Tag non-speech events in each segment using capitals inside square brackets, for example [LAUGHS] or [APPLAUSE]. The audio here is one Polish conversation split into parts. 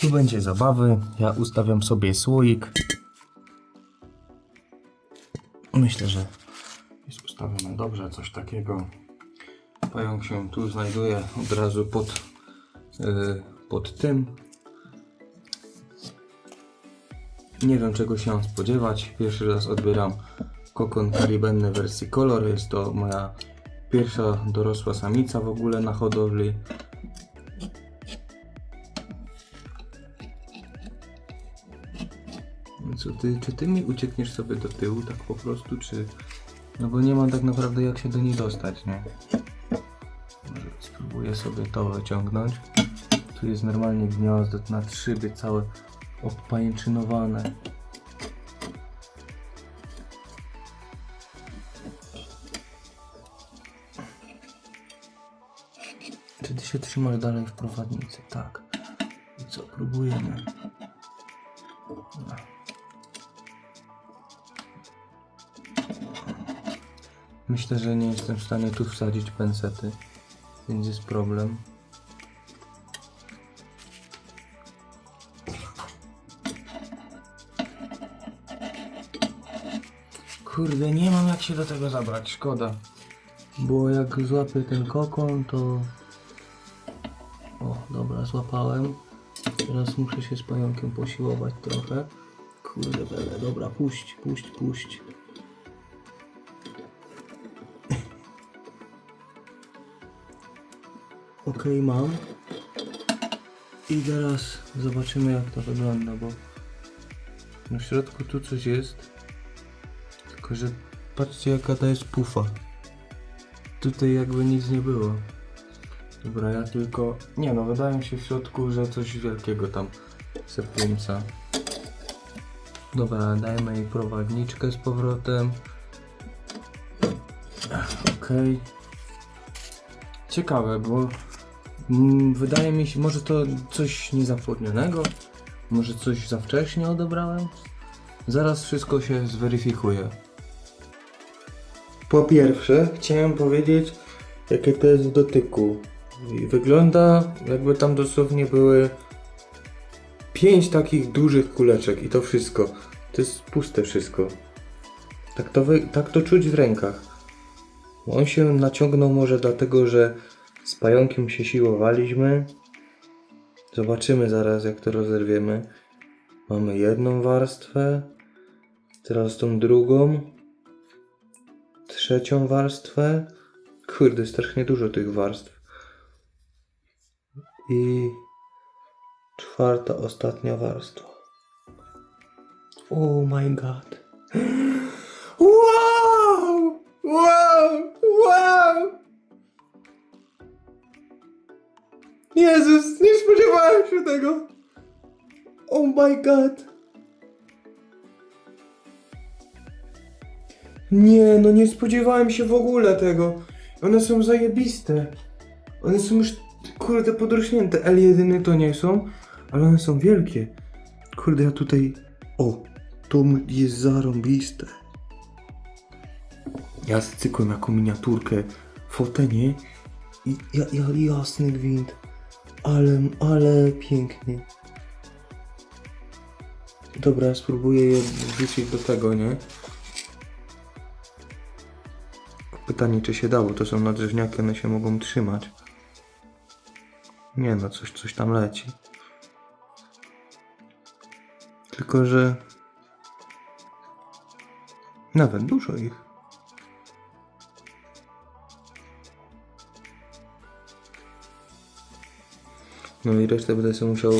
Tu będzie zabawy. Ja ustawiam sobie słoik. Myślę, że jest ustawione dobrze, coś takiego. Pająk się tu znajduje od razu pod, yy, pod tym. Nie wiem czego się spodziewać. Pierwszy raz odbieram kokon karibenny wersji kolor. Jest to moja pierwsza dorosła samica w ogóle na hodowli. Co ty, czy ty mi uciekniesz sobie do tyłu tak po prostu, czy... No bo nie mam tak naprawdę jak się do niej dostać, nie? Może spróbuję sobie to wyciągnąć. Tu jest normalnie gniazdo na szybie całe odpajęczynowane. Czy ty się trzymasz dalej w prowadnicy? Tak. I co, próbujemy. Myślę, że nie jestem w stanie tu wsadzić pensety, więc jest problem. Kurde, nie mam jak się do tego zabrać, szkoda. Bo jak złapię ten kokon, to... O, dobra, złapałem. Teraz muszę się z pająkiem posiłować trochę. Kurde, bele, dobra, puść, puść, puść. Ok, mam. I teraz zobaczymy jak to wygląda, bo na środku tu coś jest. Tylko, że patrzcie jaka to jest pufa. Tutaj jakby nic nie było. Dobra, ja tylko... Nie no, wydaje mi się w środku, że coś wielkiego tam sepumca. Dobra, dajmy jej prowadniczkę z powrotem. Okej. Ciekawe, bo wydaje mi się, może to coś niezapłodnionego, może coś za wcześnie odebrałem. Zaraz wszystko się zweryfikuje. Po pierwsze, chciałem powiedzieć, jakie to jest w dotyku. Wygląda, jakby tam dosłownie były pięć takich dużych kuleczek i to wszystko. To jest puste wszystko. Tak to, tak to czuć w rękach. On się naciągnął może dlatego, że z pająkiem się siłowaliśmy. Zobaczymy zaraz jak to rozerwiemy. Mamy jedną warstwę, teraz tą drugą, trzecią warstwę. Kurde, strasznie dużo tych warstw. I czwarta, ostatnia warstwa. Oh my god. [GASPS] Wow! Wow! Jezus, nie spodziewałem się tego. Oh my god. Nie, no nie spodziewałem się w ogóle tego. One są zajebiste. One są już, kurde, podrośnięte. L1 to nie są, ale one są wielkie. Kurde, ja tutaj... O, to jest zarąbiste. Ja cykłem jako miniaturkę fotenie i ja, ja, jasny gwint. Ale, ale pięknie. Dobra, spróbuję je wrzucić do tego, nie? Pytanie, czy się dało. To są nadrzewniaki, one się mogą trzymać. Nie no, coś, coś tam leci. Tylko, że... Nawet dużo ich. No i resztę będę sobie musiał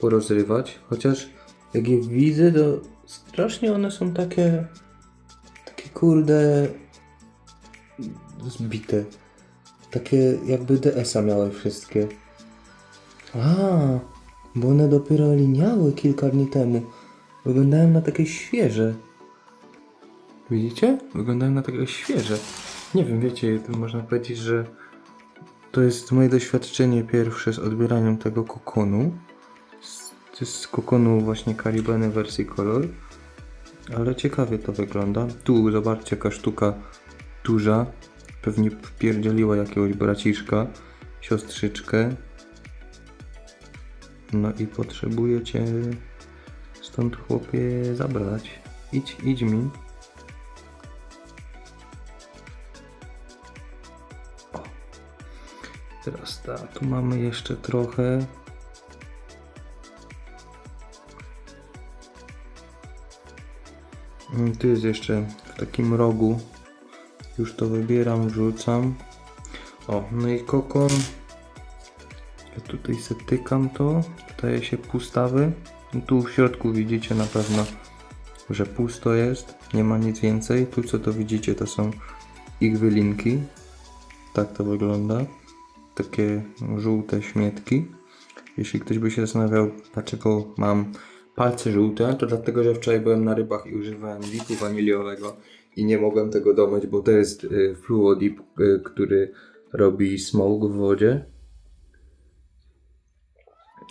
porozrywać. Chociaż jak je widzę, to strasznie one są takie... Takie kurde... Zbite. Takie jakby DS-a miały wszystkie. A, bo one dopiero liniały kilka dni temu. Wyglądają na takie świeże. Widzicie? Wyglądają na takie świeże. Nie wiem, wiecie, można powiedzieć, że to jest moje doświadczenie pierwsze z odbieraniem tego kokonu. To jest z kokonu właśnie Caribany wersji kolor. Ale ciekawie to wygląda. Tu zobaczcie jaka sztuka duża. Pewnie wpierdzieliła jakiegoś braciszka, siostrzyczkę. No i potrzebuję cię stąd chłopie zabrać. Idź, idź mi. Teraz tak, tu mamy jeszcze trochę. Mm, Tu jest jeszcze w takim rogu. Już to wybieram, wrzucam. O, no i kokon. Ja tutaj se tykam to. Staje się pustawy. I tu w środku widzicie na pewno, że pusto jest. Nie ma nic więcej. Tu co to widzicie to są ich wylinki. Tak to wygląda. Takie żółte śmietki. Jeśli ktoś by się zastanawiał, dlaczego mam palce żółte, to dlatego, że wczoraj byłem na rybach i używałem dipu waniliowego i nie mogłem tego domyć, bo to jest y, fluodip, y, który robi smoke w wodzie.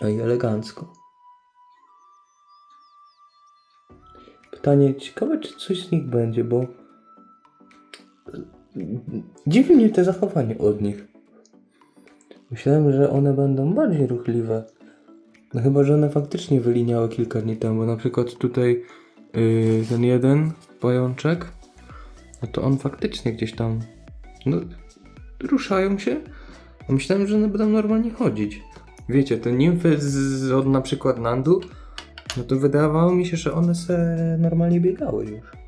No i elegancko. Pytanie, ciekawe czy coś z nich będzie, bo dziwi mnie te zachowanie od nich. Myślałem, że one będą bardziej ruchliwe. No chyba, że one faktycznie wyliniały kilka dni temu. Na przykład tutaj yy, ten jeden pajączek, no to on faktycznie gdzieś tam no, ruszają się. A myślałem, że one będą normalnie chodzić. Wiecie, te nimfy z, od na przykład Nandu, no to wydawało mi się, że one se normalnie biegały już.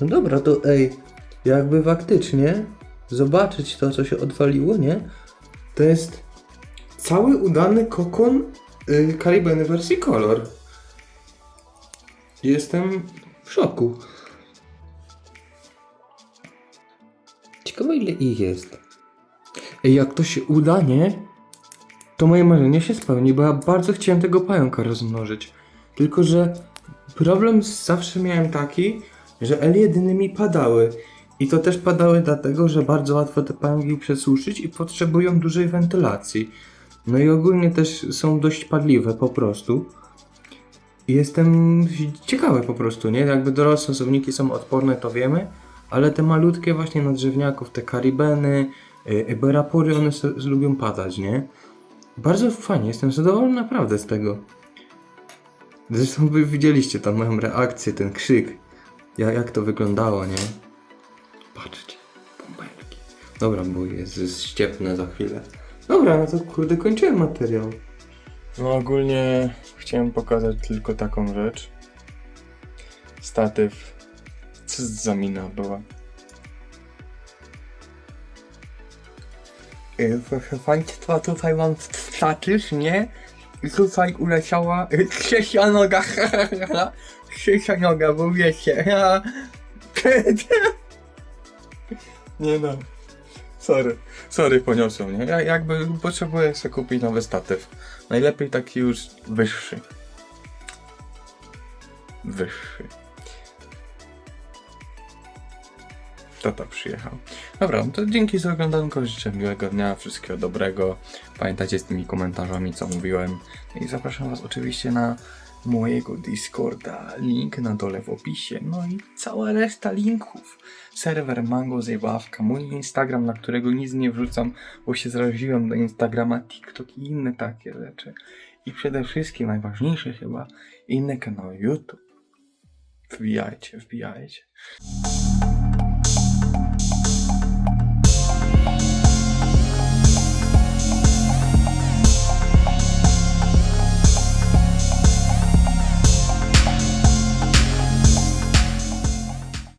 No dobra, to ej, jakby faktycznie zobaczyć to, co się odwaliło, nie? To jest cały udany kokon y, Caribbean wersji Color. Jestem w szoku. Ciekawe ile ich jest. Ej, jak to się uda, nie? To moje marzenie się spełni, bo ja bardzo chciałem tego pająka rozmnożyć. Tylko, że problem zawsze miałem taki, że L jedyny mi padały. I to też padały dlatego, że bardzo łatwo te pająki przesuszyć i potrzebują dużej wentylacji. No i ogólnie też są dość padliwe po prostu. I Jestem ciekawy po prostu, nie? Jakby dorosłe osobniki są odporne, to wiemy, ale te malutkie właśnie na drzewniaków, te karibeny, y, eberapory, one se, lubią padać, nie? Bardzo fajnie, jestem zadowolony naprawdę z tego. Zresztą wy widzieliście tam moją reakcję, ten krzyk. Ja, jak to wyglądało, nie? Patrzcie, bąbelki. Dobra, bo jest, jest ściepne za chwilę. Dobra, no to kurde, kończyłem materiał. No ogólnie chciałem pokazać tylko taką rzecz. Statyw. Co za mina była? Proszę Państwa, tutaj mam statyw, nie? Tutaj uleciała trzecia noga, [LAUGHS] trzecia noga, bo wiecie. [LAUGHS] Nie no. Sorry, sorry poniosłem, nie? Ja jakby potrzebuję sobie kupić nowy statyw. Najlepiej taki już wyższy. Wyższy. Tata przyjechał. Dobra, no to dzięki za oglądanko, życzę miłego dnia, wszystkiego dobrego. Pamiętajcie z tymi komentarzami, co mówiłem. I zapraszam Was oczywiście na mojego Discorda, link na dole w opisie. No i cała reszta linków. Serwer Mango Zajbawka, mój Instagram, na którego nic nie wrzucam, bo się zraziłem do Instagrama, TikTok i inne takie rzeczy. I przede wszystkim, najważniejsze chyba, inne kanały YouTube. Wbijajcie, wbijajcie.